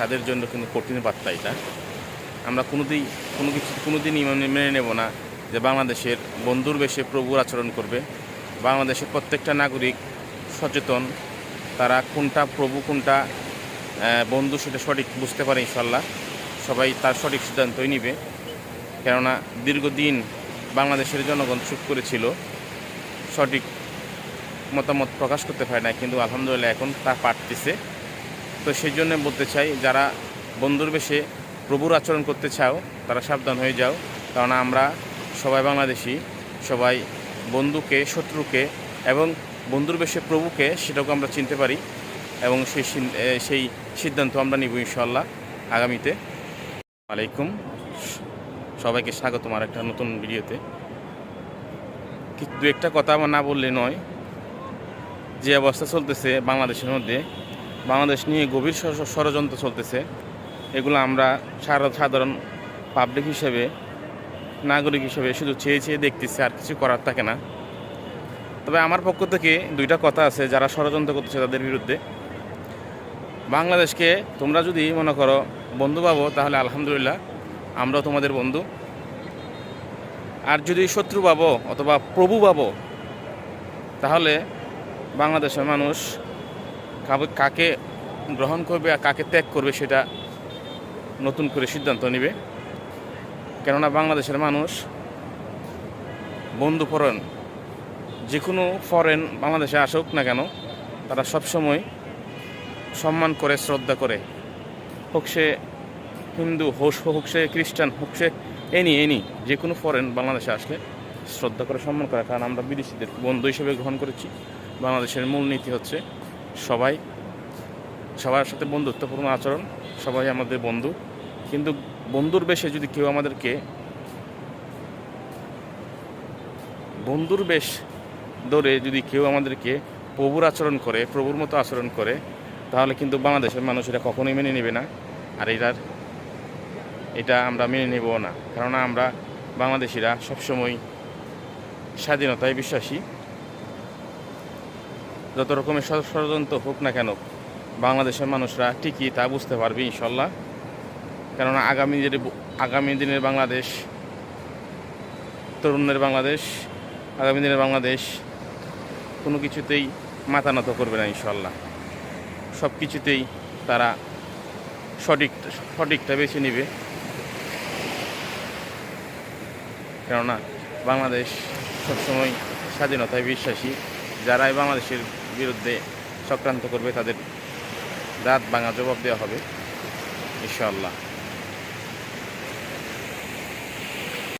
তাদের জন্য কিন্তু কঠিন বার্তা এটা। আমরা কোনোদিন, কোনো কিছু, কোনোদিনই মানে মেনে নেব না যে বাংলাদেশের বন্ধুর বেশে প্রভুর আচরণ করবে। বাংলাদেশের প্রত্যেকটা নাগরিক সচেতন, তারা কোনটা প্রভু, কোনটা বন্ধু সেটা সঠিক বুঝতে পারে ইনশাল্লাহ সবাই তার সঠিক সিদ্ধান্তই নিবে। কেননা দীর্ঘদিন বাংলাদেশের জনগণ চুপ করেছিল, সঠিক মতামত প্রকাশ করতে পারে না কিন্তু আলহামদুলিল্লাহ এখন তা পারতেছে। তো সেই জন্য বলতে চাই, যারা বন্ধুর বেশে প্রভুর আচরণ করতে চাও, তারা সাবধান হয়ে যাও। কারণ আমরা সবাই বাংলাদেশি, সবাই বন্ধুকে, শত্রুকে এবং বন্ধুর বেশে প্রভুকে সেটাকে আমরা চিনতে পারি এবং সেই সেই সিদ্ধান্ত আমরা নিব ইনশাল্লাহ আগামীতে। আলাইকুম। সবাইকে স্বাগতম আর একটা নতুন ভিডিওতে। দু একটা কথা আমার না বললে নয়। যে অবস্থা চলতেছে বাংলাদেশের মধ্যে বাংলাদেশ নিয়ে গভীর ষড়যন্ত্র চলতেছে। এগুলো আমরা সারা- সাধারণ পাবলিক হিসেবে, নাগরিক হিসেবে শুধু চেয়ে চেয়ে দেখতেছি, আর কিছু করার থাকে না। তবে আমার পক্ষ থেকে দুইটা কথা আছে যারা ষড়যন্ত্র করতেছে তাদের বিরুদ্ধে। বাংলাদেশকে তোমরা যদি মনে করো বন্ধু পাবো, তাহলে আলহামদুলিল্লাহ আমরাও তোমাদের বন্ধু। আর যদি শত্রু পাবো অথবা প্রভু পাবো, তাহলে বাংলাদেশের মানুষ কাকে গ্রহণ করবে আর কাকে ত্যাগ করবে সেটা নতুন করে সিদ্ধান্ত নেবে। কেননা বাংলাদেশের মানুষ বন্ধু ফরেন, যে কোনো ফরেন বাংলাদেশে আসুক না কেন, তারা সবসময় সম্মান করে, শ্রদ্ধা করে। হোক সে হিন্দু হোক হোক সে খ্রিস্টান, হোক সে এনি এনি, যে কোনো ফরেন বাংলাদেশে আসলে শ্রদ্ধা করে, সম্মান করে। কারণ আমরা বিদেশিদের বন্ধু হিসেবে গ্রহণ করেছি। বাংলাদেশের মূলনীতি হচ্ছে সবাই, সবার সাথে বন্ধুত্বপূর্ণ আচরণ, সবাই আমাদের বন্ধু। কিন্তু বন্ধুর বেশে যদি কেউ আমাদেরকে বন্ধুর বেশ ধরে যদি কেউ আমাদেরকে প্রভুর আচরণ করে, প্রভুর মতো আচরণ করে, তাহলে কিন্তু বাংলাদেশের মানুষ এটা কখনোই মেনে নেবে না। আর এটার এটা আমরা মেনে নেব না। কেননা আমরা বাংলাদেশিরা সবসময় স্বাধীনতায় বিশ্বাসী। যত রকমের ষড়- ষড়যন্ত্র হোক না কেন, বাংলাদেশের মানুষরা ঠিকই তা বুঝতে পারবে ইনশাল্লাহ। কেননা আগামী দিনের আগামী দিনের বাংলাদেশ তরুণের বাংলাদেশ, আগামী দিনের বাংলাদেশ কোনো কিছুতেই মাথা নত করবে না ইনশাল্লাহ। সব কিছুতেই তারা সঠিক সঠিকটা বেছে নেবে। কেননা বাংলাদেশ সবসময় স্বাধীনতায় বিশ্বাসী। যারাই বাংলাদেশের বিরুদ্ধে চক্রান্ত করবে তাদের দাঁত ভাঙা জবাব দেওয়া হবে ইনশাআল্লাহ।